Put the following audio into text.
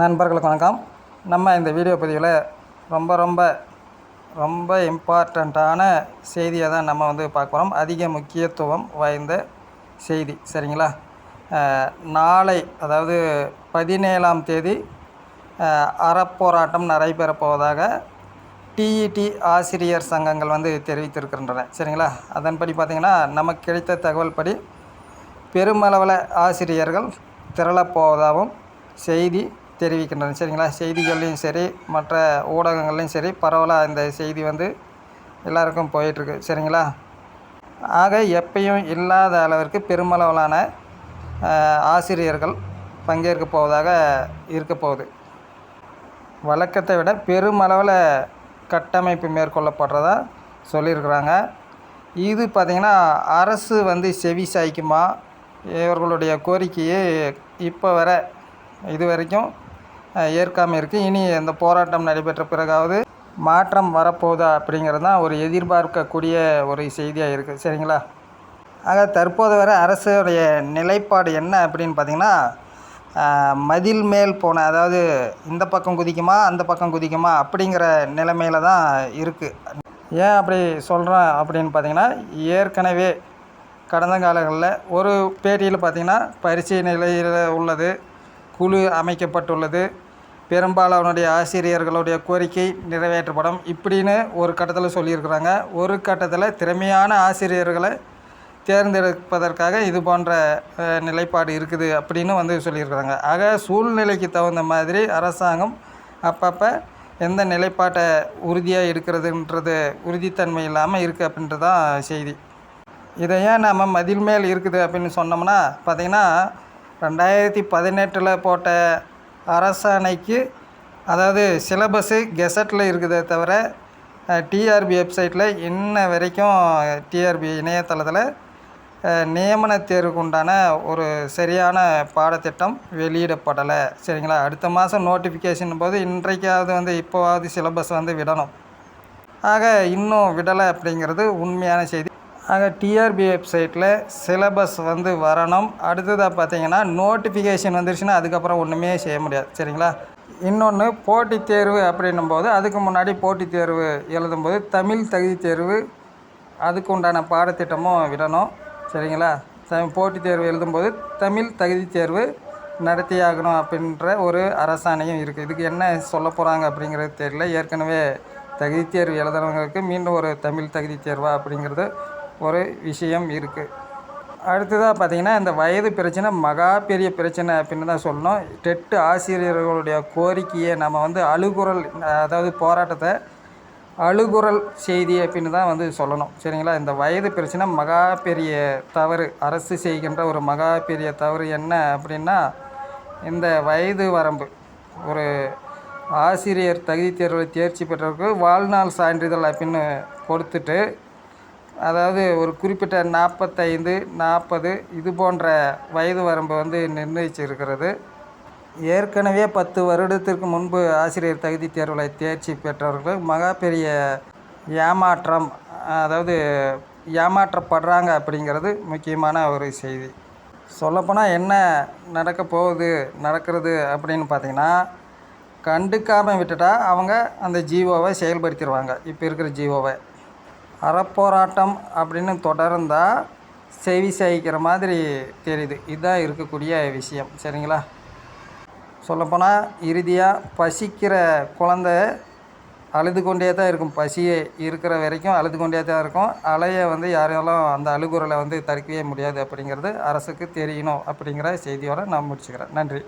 நண்பர்களுக்கு வணக்கம். நம்ம இந்த வீடியோ பதிவில் ரொம்ப ரொம்ப ரொம்ப இம்பார்ட்டண்ட்டான செய்தியை தான் நம்ம வந்து பார்க்க போகிறோம் அதிக முக்கியத்துவம் வாய்ந்த செய்தி. சரிங்களா? நாளை அதாவது பதினேழாம் தேதி அறப்போராட்டம் நடைபெறப் போவதாக டிஇடி ஆசிரியர் சங்கங்கள் வந்து தெரிவித்திருக்கின்றன. சரிங்களா? அதன்படி பார்த்திங்கன்னா நமக்கு கிடைத்த தகவல் படி பெருமளவில் ஆசிரியர்கள் திரளப்போவதாகவும் செய்தி தெரிவிக்கின்றன. சரிங்களா? செய்திகள்லையும் சரி மற்ற ஊடகங்கள்லையும் சரி பரவலாக இந்த செய்தி வந்து எல்லாருக்கும் போயிட்டுருக்கு. சரிங்களா? ஆக எப்பயும் இல்லாத அளவிற்கு பெருமளவிலான ஆசிரியர்கள் பங்கேற்க போவதாக இருக்க போகுது. வழக்கத்தை விட பெருமளவில் கட்டமைப்பு மேற்கொள்ளப்படுறதா சொல்லியிருக்கிறாங்க. இது பார்த்திங்கன்னா அரசு வந்து செவி சாய்க்குமா? இவர்களுடைய கோரிக்கையை இப்போ வர இது வரைக்கும் ஏற்காமல் இருக்குது இனி இந்த போராட்டம் நடைபெற்ற பிறகாவது மாற்றம் வரப்போகுதா அப்படிங்கிறது தான் ஒரு எதிர்பார்க்கக்கூடிய ஒரு செய்தியாக இருக்குது சரிங்களா? ஆக தற்போது வரை அரசுடைய நிலைப்பாடு என்ன அப்படின்னு பார்த்திங்கன்னா மதில் மேல் போன அதாவது இந்த பக்கம் குதிக்குமா அந்த பக்கம் குதிக்குமா அப்படிங்கிற நிலைமையில தான் இருக்குது ஏன் அப்படி சொல்கிறேன் அப்படின்னு பார்த்தீங்கன்னா ஏற்கனவே கடந்த காலங்களில் ஒரு பேட்டியில் பார்த்திங்கன்னா பரிசு நிலையில் உள்ளது. குழு அமைக்கப்பட்டுள்ளது. பெரும்பாலானுடைய ஆசிரியர்களுடைய கோரிக்கை நிறைவேற்றப்படும். இப்படின்னு ஒரு கட்டத்தில் சொல்லியிருக்கிறாங்க. ஒரு கட்டத்தில் திறமையான ஆசிரியர்களை தேர்ந்தெடுப்பதற்காக இது போன்ற நிலைப்பாடு இருக்குது அப்படின்னு வந்து சொல்லியிருக்கிறாங்க. ஆக சூழ்நிலைக்கு தகுந்த மாதிரி அரசாங்கம் அப்பப்போ எந்த நிலைப்பாட்டை உறுதியாக எடுக்கிறதுன்றது உறுதித்தன்மை இல்லாமல் இருக்குது அப்படின்றது தான் செய்தி. இதை ஏன் நம்ம மதில் மேல் இருக்குது அப்படின்னு சொன்னோம்னா பார்த்திங்கன்னா ரெண்டாயிரத்தி பதினெட்டில் போட்ட அரசாணைக்கு அதாவது சிலபஸ்ஸு கெசட்டில் இருக்குதே தவிர டிஆர்பி வெப்சைட்டில் இன்ன வரைக்கும் டிஆர்பி இணையதளத்தில் நியமன தேர்வுக்கு உண்டான ஒரு சரியான பாடத்திட்டம் வெளியிடப்படலை. சரிங்களா? அடுத்த மாதம் நோட்டிஃபிகேஷன் போது இன்றைக்காவது வந்து இப்போவாவது சிலபஸ் வந்து விடணும். ஆக இன்னும் விடலை அப்படிங்கிறது உண்மையான செய்தி. அங்கே டிஆர்பி வெப்சைட்டில் சிலபஸ் வந்து வரணும். அடுத்ததாக பார்த்தீங்கன்னா நோட்டிஃபிகேஷன் வந்துருச்சுன்னா அதுக்கப்புறம் ஒன்றுமே செய்ய முடியாது. சரிங்களா? இன்னொன்று போட்டித் தேர்வு அப்படின்னும் போது அதுக்கு முன்னாடி போட்டித் தேர்வு எழுதும்போது தமிழ் தகுதி தேர்வு அதுக்கு உண்டான பாடத்திட்டமும் விடணும். சரிங்களா? த போட்டித் தேர்வு எழுதும்போது தமிழ் தகுதி தேர்வு நடத்தியாகணும் அப்படின்ற ஒரு அரசாணையும் இருக்குது இதுக்கு என்ன சொல்ல போகிறாங்க அப்படிங்கிறது தெரியல. ஏற்கனவே தகுதி தேர்வு எழுதுறவங்களுக்கு மீண்டும் ஒரு தமிழ் தகுதி தேர்வா அப்படிங்கிறது ஒரு விஷயம் இருக்குது அடுத்ததாக பார்த்தீங்கன்னா இந்த வயது பிரச்சனை மகா பெரிய பிரச்சனை அப்படின்னு தான் சொல்லணும். டெட்டு ஆசிரியர்களுடைய கோரிக்கையை நம்ம வந்து அழுகுரல் அதாவது போராட்டத்தை அழுகுரல் செய்தி அப்படின்னு தான் வந்து சொல்லணும். சரிங்களா? இந்த வயது பிரச்சனை மகா பெரிய தவறு அரசு செய்கின்ற ஒரு மகா பெரிய தவறு என்ன அப்படின்னா இந்த வயது வரம்பு. ஒரு ஆசிரியர் தகுதி தேர்வில் தேர்ச்சி பெற்றவருக்கு வாழ்நாள் சான்றிதழ் அப்படின்னு கொடுத்துட்டு அதாவது ஒரு குறிப்பிட்ட நாற்பத்தைந்து நாற்பது இது போன்ற வயது வரம்பு வந்து நிர்ணயிச்சிருக்கிறது. ஏற்கனவே பத்து வருடத்திற்கு முன்பு ஆசிரியர் தகுதி தேர்வில் தேர்ச்சி பெற்றவர்கள் மகா பெரிய ஏமாற்றம் அதாவது ஏமாற்றப்படுறாங்க அப்படிங்கிறது முக்கியமான ஒரு செய்தி. சொல்லப்போனால் என்ன நடக்க போகுது நடக்கிறது அப்படின்னு பார்த்தீங்கன்னா கண்டுக்காமல் விட்டுட்டால் அவங்க அந்த ஜீவோவை செயல்படுத்திடுவாங்க இப்போ இருக்கிற ஜீவோவை. அறப்போராட்டம் அப்படின்னு தொடர்ந்தால் செவி சாய்க்கிற மாதிரி தெரியுது. இதுதான் இருக்கக்கூடிய விஷயம். சரிங்களா? சொல்லப்போனால் இறுதியாக பசிக்கிற குழந்த அழுது கொண்டே தான் இருக்கும். பசியே இருக்கிற வரைக்கும் அழுது கொண்டே தான் இருக்கும். அலைய வந்து யாராலும் அந்த அழுகுறலை வந்து தடுக்கவே முடியாது அப்படிங்கிறது அரசுக்கு தெரியணும் அப்படிங்கிற செய்தியோடு நான் முடிச்சுக்கிறேன். நன்றி.